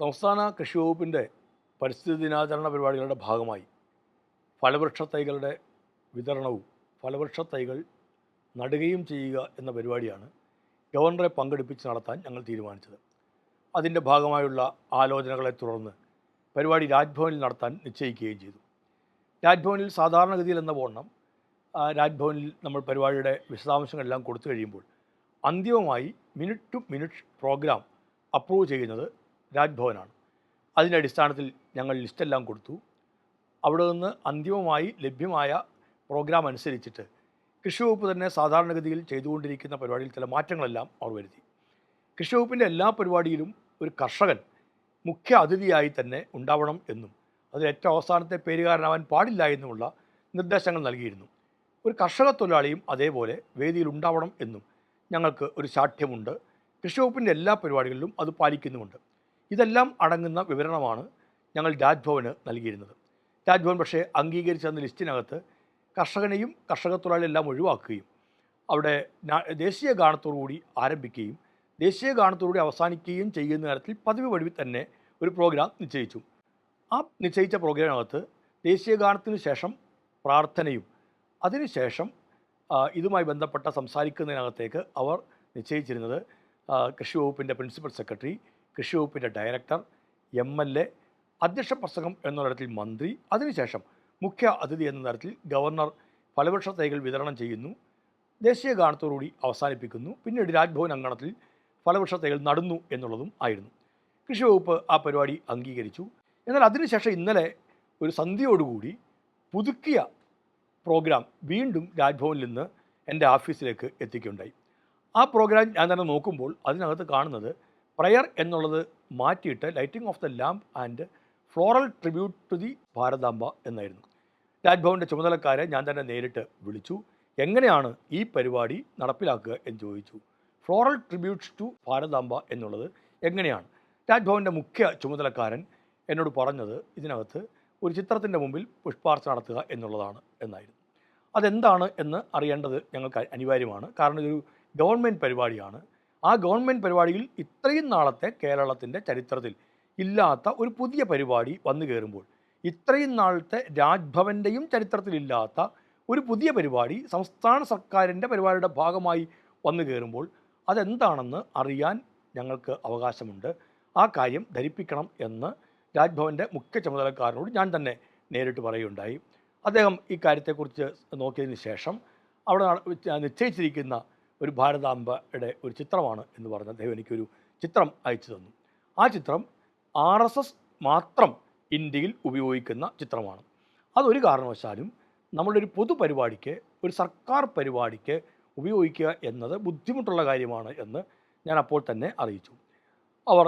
സംസ്ഥാന കൃഷി വകുപ്പിന്റെ പരിസ്ഥിതി ദിനാചരണ പരിപാടികളുടെ ഭാഗമായി ഫലവൃക്ഷ തൈകളുടെ വിതരണവും ഫലവൃക്ഷ തൈകൾ നടുകയും ചെയ്യുക എന്ന പരിപാടിയാണ് ഗവർണറെ പങ്കെടുപ്പിച്ച് നടത്താൻ ഞങ്ങൾ തീരുമാനിച്ചത്. അതിന്റെ ഭാഗമായുള്ള ആലോചനകളെ തുടർന്ന് പരിപാടി രാജ്ഭവനിൽ നടത്താൻ നിശ്ചയിക്കുകയും ചെയ്തു. രാജ്ഭവനിൽ സാധാരണഗതിയിൽ എന്ന വണ്ണം രാജ്ഭവനിൽ നമ്മൾ പരിപാടിയുടെ വിശദാംശങ്ങളെല്ലാം കൊടുത്തു കഴിയുമ്പോൾ അന്തിമമായി minute to minute programme approve ചെയ്യുന്നത് രാജ്ഭവനാണ്. അതിന്റെ അടിസ്ഥാനത്തിൽ ഞങ്ങൾ ലിസ്റ്റെല്ലാം കൊടുത്തു. അവിടെ നിന്ന് അന്തിമമായി ലഭ്യമായ പ്രോഗ്രാം അനുസരിച്ചിട്ട് കൃഷി വകുപ്പ് തന്നെ സാധാരണഗതിയിൽ ചെയ്തുകൊണ്ടിരിക്കുന്ന പരിപാടിയിൽ ചില മാറ്റങ്ങളെല്ലാം അവർ വരുത്തി. കൃഷി വകുപ്പിന്റെ എല്ലാ പരിപാടിയിലും ഒരു കർഷകൻ മുഖ്യ അതിഥിയായി തന്നെ ഉണ്ടാവണം എന്നും അതിൽ ഏറ്റവും അവസാനത്തെ പേരുകാരനാവാൻ പാടില്ല എന്നുമുള്ള നിർദ്ദേശങ്ങൾ നൽകിയിരുന്നു. ഒരു കർഷക തൊഴിലാളിയും അതേപോലെ വേദിയിൽ ഉണ്ടാവണം എന്നും ഞങ്ങൾക്ക് ഒരു ശാഠ്യമുണ്ട്. കൃഷി വകുപ്പിന്റെ എല്ലാ പരിപാടികളിലും അത് പാലിക്കുന്നുമുണ്ട്. ഇതെല്ലാം അടങ്ങുന്ന വിവരണമാണ് ഞങ്ങൾ രാജ്ഭവന് നൽകിയിരുന്നത്. രാജ്ഭവൻ പക്ഷേ അംഗീകരിച്ച ലിസ്റ്റിനകത്ത് കർഷകനെയും കർഷക തൊഴിലാളിയെല്ലാം ഒഴിവാക്കുകയും അവിടെ ദേശീയ ഗാനത്തോടുകൂടി ആരംഭിക്കുകയും ദേശീയ ഗാനത്തോടുകൂടി അവസാനിക്കുകയും ചെയ്യുന്ന തരത്തിൽ പതിവ് വഴി തന്നെ ഒരു പ്രോഗ്രാം നിശ്ചയിച്ചു. ആ നിശ്ചയിച്ച പ്രോഗ്രാമിനകത്ത് ദേശീയ ഗാനത്തിന് ശേഷം പ്രാർത്ഥനയും അതിനുശേഷം ഇതുമായി ബന്ധപ്പെട്ട സംസാരിക്കുന്നതിനകത്തേക്ക് അവർ നിശ്ചയിച്ചിരുന്നത് കൃഷി വകുപ്പിന്റെ പ്രിൻസിപ്പൽ സെക്രട്ടറി കൃഷി വകുപ്പിന്റെ ഡയറക്ടർ എം എൽ എ അധ്യക്ഷ പ്രസംഗം എന്ന തരത്തിൽ മന്ത്രി അതിനുശേഷം മുഖ്യ അതിഥി എന്ന തരത്തിൽ ഗവർണർ ഫലവൃക്ഷ തൈകൾ വിതരണം ചെയ്യുന്നു ദേശീയ ഗാനത്തോടുകൂടി അവസാനിപ്പിക്കുന്നു പിന്നീട് രാജ്ഭവൻ അങ്കണത്തിൽ ഫലവൃക്ഷ തൈകൾ നടന്നു എന്നുള്ളതും ആയിരുന്നു. കൃഷി വകുപ്പ് ആ പരിപാടി അംഗീകരിച്ചു. എന്നാൽ അതിനുശേഷം ഇന്നലെ ഒരു സന്ധ്യയോടുകൂടി പുതുക്കിയ പ്രോഗ്രാം വീണ്ടും രാജ്ഭവനിൽ നിന്ന് എന്റെ ഓഫീസിലേക്ക് എത്തിക്കുകയുണ്ടായി. ആ പ്രോഗ്രാം ഞാൻ തന്നെ നോക്കുമ്പോൾ അതിനകത്ത് കാണുന്നത് പ്രയർ എന്നുള്ളത് മാറ്റിയിട്ട് lighting of the lamp and floral tribute to the Bharatamba എന്നായിരുന്നു. രാജ്ഭവന്റെ ചുമതലക്കാരെ ഞാൻ തന്നെ നേരിട്ട് വിളിച്ചു. എങ്ങനെയാണ് ഈ പരിപാടി നടപ്പിലാക്കുക എന്ന് ചോദിച്ചു. ഫ്ലോറൽ ട്രിബ്യൂട്ട്സ് ടു ഭാരതാംബ എന്നുള്ളത് എങ്ങനെയാണ്? രാജ്ഭവന്റെ മുഖ്യ ചുമതലക്കാരൻ എന്നോട് പറഞ്ഞത് ഇതിനകത്ത് ഒരു ചിത്രത്തിന്റെ മുമ്പിൽ പുഷ്പാർച്ച നടത്തുക എന്നുള്ളതാണ് എന്നായിരുന്നു. അതെന്താണ് എന്ന് അറിയേണ്ടത് ഞങ്ങൾക്ക് അനിവാര്യമാണ്. കാരണം ഇതൊരു ഗവൺമെന്റ് പരിപാടിയാണ്. ആ ഗവൺമെന്റ് പരിപാടിയിൽ ഇത്രയും നാളത്തെ കേരളത്തിന്റെ ചരിത്രത്തിൽ ഇല്ലാത്ത ഒരു പുതിയ പരിപാടി വന്നു കയറുമ്പോൾ ഇത്രയും നാളത്തെ രാജ്ഭവന്റെയും ചരിത്രത്തിലില്ലാത്ത ഒരു പുതിയ പരിപാടി സംസ്ഥാന സർക്കാരിന്റെ പരിപാടിയുടെ ഭാഗമായി വന്നു കയറുമ്പോൾ അതെന്താണെന്ന് അറിയാൻ ഞങ്ങൾക്ക് അവകാശമുണ്ട്. ആ കാര്യം ധരിപ്പിക്കണം എന്ന് രാജ്ഭവന്റെ മുഖ്യ ചുമതലക്കാരനോട് ഞാൻ തന്നെ നേരിട്ട് പറയുകയുണ്ടായി. അദ്ദേഹം ഈ കാര്യത്തെക്കുറിച്ച് നോക്കിയതിന് ശേഷം അവിടെ നിശ്ചയിച്ചിരിക്കുന്ന ഒരു ഭാരതാംബയുടെ ഒരു ചിത്രമാണ് എന്ന് പറഞ്ഞ് അദ്ദേഹം എനിക്കൊരു ചിത്രം അയച്ചു തന്നു. ആ ചിത്രം ആർ എസ് എസ് മാത്രം ഇന്ത്യയിൽ ഉപയോഗിക്കുന്ന ചിത്രമാണ്. അതൊരു കാരണവശാലും നമ്മളുടെ ഒരു പൊതുപരിപാടിക്ക് ഒരു സർക്കാർ പരിപാടിക്ക് ഉപയോഗിക്കുക എന്നത് ബുദ്ധിമുട്ടുള്ള കാര്യമാണ് എന്ന് ഞാൻ അപ്പോൾ തന്നെ അറിയിച്ചു. അവർ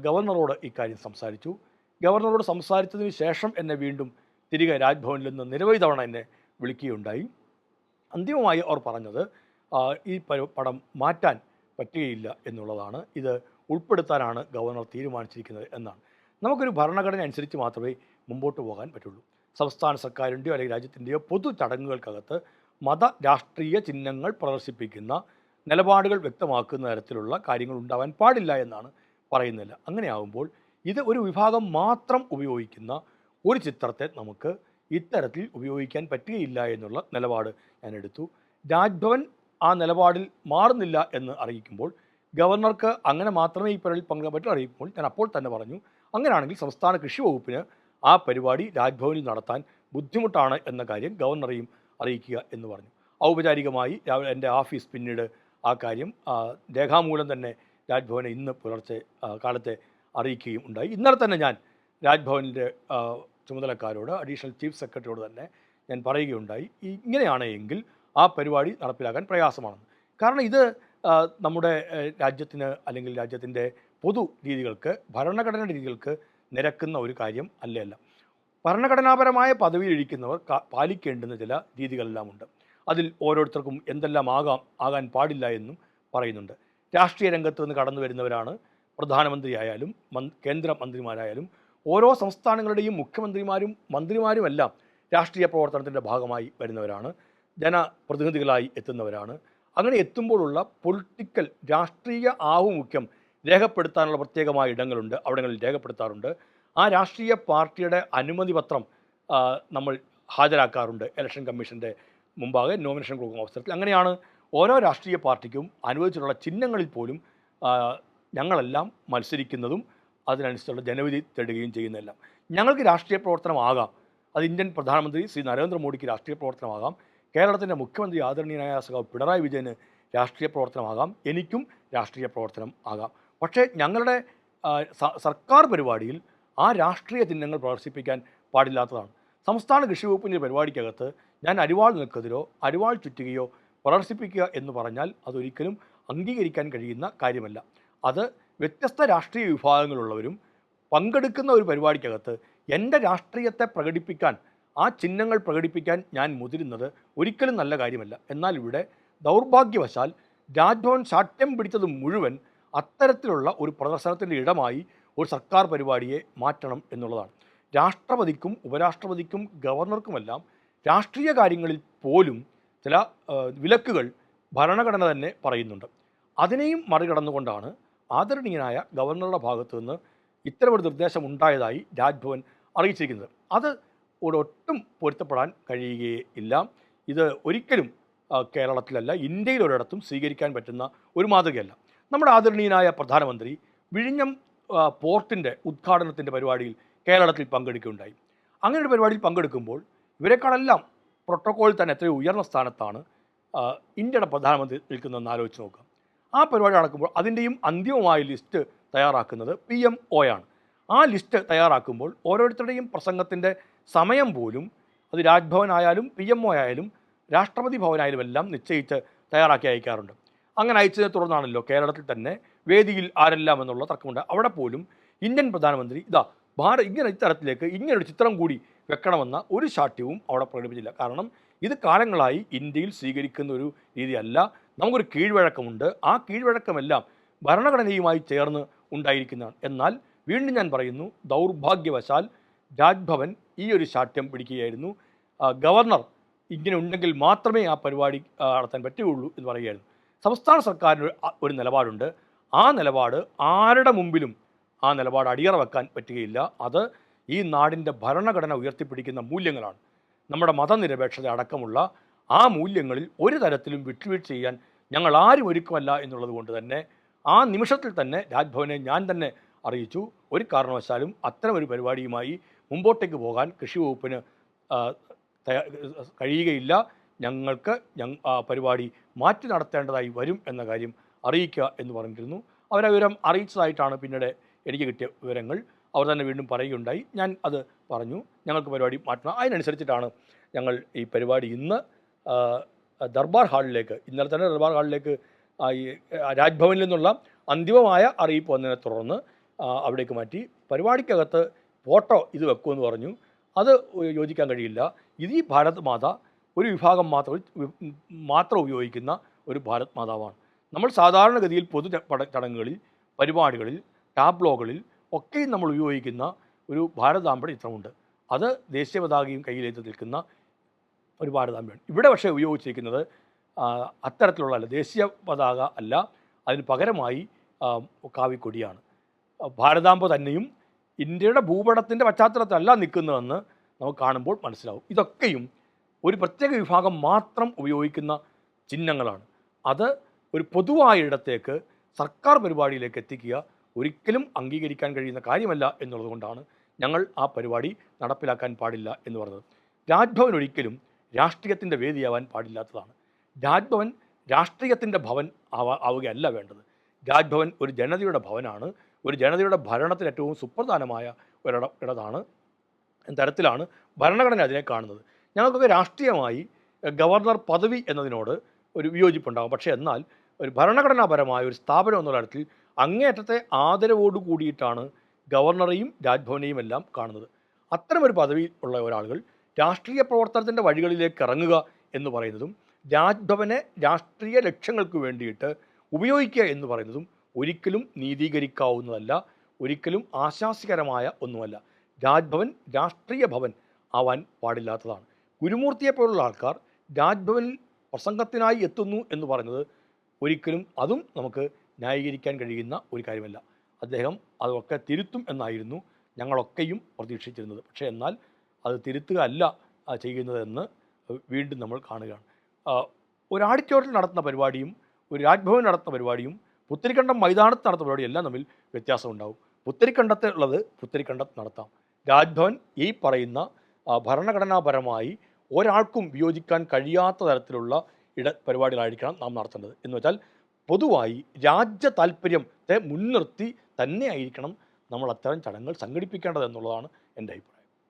ഗവർണറോട് ഇക്കാര്യം സംസാരിച്ചു. ഗവർണറോട് സംസാരിച്ചതിന് ശേഷം എന്നെ വീണ്ടും തിരികെ രാജ്ഭവനിൽ നിന്ന് നിരവധി തവണ എന്നെ വിളിക്കുകയുണ്ടായി. അന്തിമമായി അവർ പറഞ്ഞത് ഈ പടം മാറ്റാൻ പറ്റുകയില്ല എന്നുള്ളതാണ്. ഇത് ഉൾപ്പെടുത്താനാണ് ഗവർണർ തീരുമാനിച്ചിരിക്കുന്നത് എന്നാണ്. നമുക്കൊരു ഭരണഘടന അനുസരിച്ച് മാത്രമേ മുമ്പോട്ട് പോകാൻ പറ്റുള്ളൂ. സംസ്ഥാന സർക്കാരിന്റെയോ അല്ലെങ്കിൽ രാജ്യത്തിന്റെയോ പൊതു ചടങ്ങുകൾക്കകത്ത് മത രാഷ്ട്രീയ ചിഹ്നങ്ങൾ പ്രദർശിപ്പിക്കുന്ന നിലപാടുകൾ വ്യക്തമാക്കുന്ന തരത്തിലുള്ള കാര്യങ്ങൾ ഉണ്ടാവാൻ പാടില്ല എന്നാണ് പറയുന്നില്ല അങ്ങനെയാകുമ്പോൾ ഇത് ഒരു വിഭാഗം മാത്രം ഉപയോഗിക്കുന്ന ഒരു ചിത്രത്തെ നമുക്ക് ഇത്തരത്തിൽ ഉപയോഗിക്കാൻ പറ്റുകയില്ല എന്നുള്ള നിലപാട് ഞാൻ എടുത്തു. രാജ്ഭവൻ ആ നിലപാടിൽ മാറുന്നില്ല എന്ന് അറിയിക്കുമ്പോൾ ഗവർണർക്ക് അങ്ങനെ മാത്രമേ ഈ പരിപാടിയിൽ പങ്കെടുക്കാൻ പറ്റൂ അറിയിക്കുമ്പോൾ ഞാൻ അപ്പോൾ തന്നെ പറഞ്ഞു അങ്ങനെയാണെങ്കിൽ സംസ്ഥാന കൃഷി വകുപ്പിന് ആ പരിപാടി രാജ്ഭവനിൽ നടത്താൻ ബുദ്ധിമുട്ടാണ് എന്ന കാര്യം ഗവർണറെയും അറിയിക്കുക എന്ന് പറഞ്ഞു. ഔപചാരികമായി എന്റെ ഓഫീസ് പിന്നീട് ആ കാര്യം രേഖാമൂലം തന്നെ രാജ്ഭവനെ ഇന്ന് പുലർച്ചെ കാലത്തെ അറിയിക്കുകയും ഉണ്ടായി. ഇന്നലെ തന്നെ ഞാൻ രാജ്ഭവനിന്റെ ചുമതലക്കാരോട് അഡീഷണൽ ചീഫ് സെക്രട്ടറിയോട് തന്നെ ഞാൻ പറയുകയുണ്ടായി. ഇങ്ങനെയാണ് എങ്കിൽ ആ പരിപാടി നടപ്പിലാക്കാൻ പ്രയാസമാണ്. കാരണം ഇത് നമ്മുടെ രാജ്യത്തിന് അല്ലെങ്കിൽ രാജ്യത്തിന്റെ പൊതു രീതികൾക്ക് ഭരണഘടനാ രീതികൾക്ക് നിരക്കുന്ന ഒരു കാര്യം അല്ലയല്ല ഭരണഘടനാപരമായ പദവിയിലിരിക്കുന്നവർ പാലിക്കേണ്ടുന്ന ചില രീതികളെല്ലാം ഉണ്ട്. അതിൽ ഓരോരുത്തർക്കും എന്തെല്ലാം ആകാം ആകാൻ പാടില്ല എന്നും പറയുന്നുണ്ട്. രാഷ്ട്രീയ രംഗത്ത് നിന്ന് കടന്നു വരുന്നവരാണ് പ്രധാനമന്ത്രിയായാലും മന് കേന്ദ്ര മന്ത്രിമാരായാലും ഓരോ സംസ്ഥാനങ്ങളുടെയും മുഖ്യമന്ത്രിമാരും മന്ത്രിമാരുമെല്ലാം രാഷ്ട്രീയ പ്രവർത്തനത്തിന്റെ ഭാഗമായി വരുന്നവരാണ്. ജനപ്രതിനിധികളായി എത്തുന്നവരാണ്. അങ്ങനെ എത്തുമ്പോഴുള്ള പൊളിറ്റിക്കൽ രാഷ്ട്രീയ ആഭിമുഖ്യം രേഖപ്പെടുത്താനുള്ള പ്രത്യേകമായ ഇടങ്ങളുണ്ട് അവിടങ്ങളിൽ രേഖപ്പെടുത്താറുണ്ട്. ആ രാഷ്ട്രീയ പാർട്ടിയുടെ അനുമതി പത്രം നമ്മൾ ഹാജരാക്കാറുണ്ട് ഇലക്ഷൻ കമ്മീഷന്റെ മുമ്പാകെ നോമിനേഷൻ കൊടുക്കുന്ന അവസരത്തിൽ. അങ്ങനെയാണ് ഓരോ രാഷ്ട്രീയ പാർട്ടിക്കും അനുവദിച്ചിട്ടുള്ള ചിഹ്നങ്ങളിൽ പോലും ഞങ്ങളെല്ലാം മത്സരിക്കുന്നതും അതിനനുസരിച്ചുള്ള ജനവിധി തേടുകയും ചെയ്യുന്നതെല്ലാം. ഞങ്ങൾക്ക് രാഷ്ട്രീയ പ്രവർത്തനമാകാം. അത് ഇന്ത്യൻ പ്രധാനമന്ത്രി ശ്രീ നരേന്ദ്രമോദിക്ക് രാഷ്ട്രീയ പ്രവർത്തനമാകാം. കേരളത്തിന്റെ മുഖ്യമന്ത്രി ആദരണീയനായ സഖാവ് പിണറായി വിജയന് രാഷ്ട്രീയ പ്രവർത്തനമാകാം. എനിക്കും രാഷ്ട്രീയ പ്രവർത്തനം ആകാം. പക്ഷേ ഞങ്ങളുടെ സർക്കാർ പരിപാടിയിൽ ആ രാഷ്ട്രീയ ചിഹ്നങ്ങൾ പ്രദർശിപ്പിക്കാൻ പാടില്ലാത്തതാണ്. സംസ്ഥാന കൃഷി വകുപ്പിന്റെ പരിപാടിക്കകത്ത് ഞാൻ അരിവാൾ നിൽക്കതിലോ അരിവാൾ ചുറ്റുകയോ പ്രദർശിപ്പിക്കുക എന്ന് പറഞ്ഞാൽ അതൊരിക്കലും അംഗീകരിക്കാൻ കഴിയുന്ന കാര്യമല്ല. അത് വ്യത്യസ്ത രാഷ്ട്രീയ വിഭാഗങ്ങളുള്ളവരും പങ്കെടുക്കുന്ന ഒരു പരിപാടിക്കകത്ത് എന്റെ രാഷ്ട്രീയത്തെ പ്രകടിപ്പിക്കാൻ ആ ചിഹ്നങ്ങൾ പ്രകടിപ്പിക്കാൻ ഞാൻ മുതിരുന്നത് ഒരിക്കലും നല്ല കാര്യമല്ല. എന്നാൽ ഇവിടെ ദൗർഭാഗ്യവശാൽ രാജ്ഭവൻ ശാഠ്യം പിടിച്ചത് മുഴുവൻ അത്തരത്തിലുള്ള ഒരു പ്രദർശനത്തിന്റെ ഇടമായി ഒരു സർക്കാർ പരിപാടിയെ മാറ്റണം എന്നുള്ളതാണ്. രാഷ്ട്രപതിക്കും ഉപരാഷ്ട്രപതിക്കും ഗവർണർക്കുമെല്ലാം രാഷ്ട്രീയ കാര്യങ്ങളിൽ പോലും ചില വിലക്കുകൾ ഭരണഘടന തന്നെ പറയുന്നുണ്ട്. അതിനെയും മറികടന്നുകൊണ്ടാണ് ആദരണീയനായ ഗവർണറുടെ ഭാഗത്തു നിന്ന് ഇത്തരമൊരു നിർദ്ദേശം ഉണ്ടായതായി രാജ്ഭവൻ അറിയിച്ചിരിക്കുന്നത്. അത് ഒട്ടും പൊരുത്തപ്പെടാൻ കഴിയുകയില്ല. ഇത് ഒരിക്കലും കേരളത്തിലല്ല ഇന്ത്യയിൽ ഒരിടത്തും സ്വീകരിക്കാൻ പറ്റുന്ന ഒരു മാതൃകയല്ല. നമ്മുടെ ആദരണീയനായ പ്രധാനമന്ത്രി വിഴിഞ്ഞം പോർട്ടിന്റെ ഉദ്ഘാടനത്തിന്റെ പരിപാടിയിൽ കേരളത്തിൽ പങ്കെടുക്കുകയുണ്ടായി. അങ്ങനെ ഒരു പരിപാടിയിൽ പങ്കെടുക്കുമ്പോൾ ഇവരെക്കാളെല്ലാം പ്രോട്ടോക്കോളിൽ തന്നെ എത്രയോ ഉയർന്ന സ്ഥാനത്താണ് ഇന്ത്യയുടെ പ്രധാനമന്ത്രി നിൽക്കുന്നതെന്ന് ആലോചിച്ച് നോക്കാം. ആ പരിപാടി നടക്കുമ്പോൾ അതിന്റെയും അന്തിമമായ ലിസ്റ്റ് തയ്യാറാക്കുന്നത് പി എം ഒയാണ് ആ ലിസ്റ്റ് തയ്യാറാക്കുമ്പോൾ ഓരോരുത്തരുടെയും പ്രസംഗത്തിന്റെ സമയം പോലും അത് രാജ്ഭവൻ ആയാലും പി എം ഒ ആയാലും രാഷ്ട്രപതി ഭവനായാലും എല്ലാം നിശ്ചയിച്ച് തയ്യാറാക്കി അയക്കാറുണ്ട്. അങ്ങനെ അയച്ചതിനെ തുടർന്നാണല്ലോ കേരളത്തിൽ തന്നെ വേദിയിൽ ആരെല്ലാം എന്നുള്ള തർക്കമുണ്ട്. അവിടെ പോലും ഇന്ത്യൻ പ്രധാനമന്ത്രി ഇതാ ഭാരത ഇങ്ങനെ ഇത്തരത്തിലേക്ക് ഇങ്ങനൊരു ചിത്രം കൂടി വെക്കണമെന്ന ഒരു ശാഠ്യവും അവിടെ പ്രകടിപ്പിച്ചില്ല. കാരണം ഇത് കാലങ്ങളായി ഇന്ത്യയിൽ സ്വീകരിക്കുന്ന ഒരു രീതിയല്ല. നമുക്കൊരു കീഴ്വഴക്കമുണ്ട്. ആ കീഴ്വഴക്കമെല്ലാം ഭരണഘടനയുമായി ചേർന്ന് ഉണ്ടായിരിക്കുന്നതാണ്. എന്നാൽ വീണ്ടും ഞാൻ പറയുന്നു ദൗർഭാഗ്യവശാൽ രാജ്ഭവൻ ഈ ഒരു ശാഠ്യം പിടിക്കുകയായിരുന്നു. ഗവർണർ ഇങ്ങനെ ഉണ്ടെങ്കിൽ മാത്രമേ ആ പരിപാടി നടത്താൻ പറ്റുകയുള്ളൂ എന്ന് പറയുകയായിരുന്നു. സംസ്ഥാന സർക്കാരിന് ഒരു- നിലപാടുണ്ട്. ആ നിലപാട് ആരുടെ മുമ്പിലും ആ നിലപാട് അടിയറ വെക്കാൻ പറ്റുകയില്ല. അത് ഈ നാടിന്റെ ഭരണഘടന ഉയർത്തിപ്പിടിക്കുന്ന മൂല്യങ്ങളാണ്. നമ്മുടെ മതനിരപേക്ഷത അടക്കമുള്ള ആ മൂല്യങ്ങളിൽ ഒരു തരത്തിലും വിട്ടുവീഴ്ച ചെയ്യാൻ ഞങ്ങൾ ആരും ഒരുക്കമല്ല എന്നുള്ളത് കൊണ്ട് തന്നെ ആ നിമിഷത്തിൽ തന്നെ രാജ്ഭവനെ ഞാൻ തന്നെ അറിയിച്ചു. ഒരു കാരണവശാലും അത്തരം ഒരു പരിപാടിയുമായി മുമ്പോട്ടേക്ക് പോകാൻ കൃഷി വകുപ്പിന് കഴിയുകയില്ല. ഞങ്ങൾക്ക് പരിപാടി മാറ്റി നടത്തേണ്ടതായി വരും എന്ന കാര്യം അറിയിക്കുക എന്ന് പറഞ്ഞിരുന്നു. അവരെ വിവരം അറിയിച്ചതായിട്ടാണ് പിന്നീട് എനിക്ക് കിട്ടിയ വിവരങ്ങൾ. അവർ തന്നെ വീണ്ടും പറയുകയുണ്ടായി. ഞാൻ അത് പറഞ്ഞു. ഞങ്ങൾക്ക് പരിപാടി മാറ്റണം. അതിനനുസരിച്ചിട്ടാണ് ഞങ്ങൾ ഈ പരിപാടി ഇന്ന് ദർബാർ ഹാളിലേക്ക് ഇന്നലെ തന്നെ ദർബാർ ഹാളിലേക്ക് ഈ രാജ്ഭവനിൽ നിന്നുള്ള അന്തിമമായ അറിയിപ്പ് വന്നതിനെ തുടർന്ന് അവിടേക്ക് മാറ്റി. പരിപാടിക്കകത്ത് ഫോട്ടോ ഇത് വെക്കുമെന്ന് പറഞ്ഞു. അത് യോജിക്കാൻ കഴിയില്ല. ഇത് ഈ ഭാരത് മാത ഒരു വിഭാഗം മാത്രം മാത്രം ഉപയോഗിക്കുന്ന ഒരു ഭാരത് മാതാവാണ്. നമ്മൾ സാധാരണഗതിയിൽ പൊതു ചടങ്ങുകളിൽ പരിപാടികളിൽ ടാബ്ലോകളിൽ ഒക്കെയും നമ്മൾ ഉപയോഗിക്കുന്ന ഒരു ഭാരതാമ്പട ചിത്രമുണ്ട്. അത് ദേശീയ പതാകയും കയ്യിലേറ്റ് നിൽക്കുന്ന ഒരു ഭാരതാമ്പയാണ് ഇവിടെ പക്ഷേ ഉപയോഗിച്ചിരിക്കുന്നത് അത്തരത്തിലുള്ള അല്ല ദേശീയ പതാക അല്ല അതിന് പകരമായി കാവിക്കൊടിയാണ്. ഭാരതാമ്പ തന്നെയും ഇന്ത്യയുടെ ഭൂപടത്തിന്റെ പശ്ചാത്തലത്തിലല്ല നിൽക്കുന്നതെന്ന് നമുക്ക് കാണുമ്പോൾ മനസ്സിലാവും. ഇതൊക്കെയും ഒരു പ്രത്യേക വിഭാഗം മാത്രം ഉപയോഗിക്കുന്ന ചിഹ്നങ്ങളാണ്. അത് ഒരു പൊതുവായ ഇടത്തേക്ക് സർക്കാർ പരിപാടിയിലേക്ക് എത്തിക്കുക ഒരിക്കലും അംഗീകരിക്കാൻ കഴിയുന്ന കാര്യമല്ല എന്നുള്ളതുകൊണ്ടാണ് ഞങ്ങൾ ആ പരിപാടി നടപ്പിലാക്കാൻ പാടില്ല എന്ന് പറഞ്ഞത്. രാജ്ഭവൻ ഒരിക്കലും രാഷ്ട്രീയത്തിന്റെ വേദിയാവാൻ പാടില്ലാത്തതാണ്. രാജ്ഭവൻ രാഷ്ട്രീയത്തിന്റെ ഭവൻ ആവാ ആവുകയല്ല വേണ്ടത്. രാജ്ഭവൻ ഒരു ജനതയുടെ ഭവനാണ്. ഒരു ജനതയുടെ ഭരണത്തിന് ഏറ്റവും സുപ്രധാനമായ ഒരിട ഇടതാണ് തരത്തിലാണ് ഭരണഘടന അതിനെ കാണുന്നത്. ഞങ്ങൾക്കൊക്കെ രാഷ്ട്രീയമായി ഗവർണർ പദവി എന്നതിനോട് ഒരു വിയോജിപ്പുണ്ടാകും. പക്ഷേ എന്നാൽ ഒരു ഭരണഘടനാപരമായ ഒരു സ്ഥാപനം എന്നുള്ള തരത്തിൽ അങ്ങേയറ്റത്തെ ആദരവോട് കൂടിയിട്ടാണ് ഗവർണറെയും രാജ്ഭവനെയും എല്ലാം കാണുന്നത്. അത്തരമൊരു പദവി ഉള്ള ഒരാളുകൾ രാഷ്ട്രീയ പ്രവർത്തനത്തിന്റെ വഴികളിലേക്ക് ഇറങ്ങുക എന്ന് പറയുന്നതും രാജ്ഭവനെ രാഷ്ട്രീയ ലക്ഷ്യങ്ങൾക്ക് വേണ്ടിയിട്ട് ഉപയോഗിക്കുക എന്ന് പറയുന്നതും ഒരിക്കലും നീതീകരിക്കാവുന്നതല്ല ഒരിക്കലും ആശാസ്യകരമായ ഒന്നുമല്ല. രാജ്ഭവൻ രാഷ്ട്രീയ ഭവൻ ആവാൻ പാടില്ലാത്തതാണ്. ഗുരുമൂർത്തിയെപ്പോലുള്ള ആൾക്കാർ രാജ്ഭവനിൽ പ്രസംഗത്തിനായി എത്തുന്നു എന്ന് പറയുന്നത് ഒരിക്കലും അതും നമുക്ക് ന്യായീകരിക്കാൻ കഴിയുന്ന ഒരു കാര്യമല്ല. അദ്ദേഹം അതൊക്കെ തിരുത്തും എന്നായിരുന്നു ഞങ്ങളൊക്കെയും പ്രതീക്ഷിച്ചിരുന്നത്. പക്ഷേ എന്നാൽ അത് തിരുത്തുക അല്ല ചെയ്യുന്നതെന്ന് വീണ്ടും നമ്മൾ കാണുകയാണ്. ഒരു ആഡിറ്റോറിയത്തിൽ നടത്തുന്ന പരിപാടിയും ഒരു രാജ്ഭവൻ നടത്തുന്ന പരിപാടിയും പുത്തരിക്കണ്ടം മൈതാനത്ത് നടത്തുന്ന പരിപാടി എല്ലാം തമ്മിൽ വ്യത്യാസമുണ്ടാവും. പുത്തരിക്കണ്ടത്ത് ഉള്ളത് പുത്തരിക്കണ്ടത്ത് നടത്താം. രാജ്ഭവൻ ഈ പറയുന്ന ഭരണഘടനാപരമായി ഒരാൾക്കും വിയോജിക്കാൻ കഴിയാത്ത തരത്തിലുള്ള ഇട പരിപാടികളായിരിക്കണം നാം നടത്തേണ്ടത്. എന്ന് വെച്ചാൽ പൊതുവായി രാജ്യ താല്പര്യത്തെ മുൻനിർത്തി തന്നെയായിരിക്കണം നമ്മൾ അത്തരം ചടങ്ങുകൾ സംഘടിപ്പിക്കേണ്ടത് എന്നുള്ളതാണ് എന്റെ അഭിപ്രായം.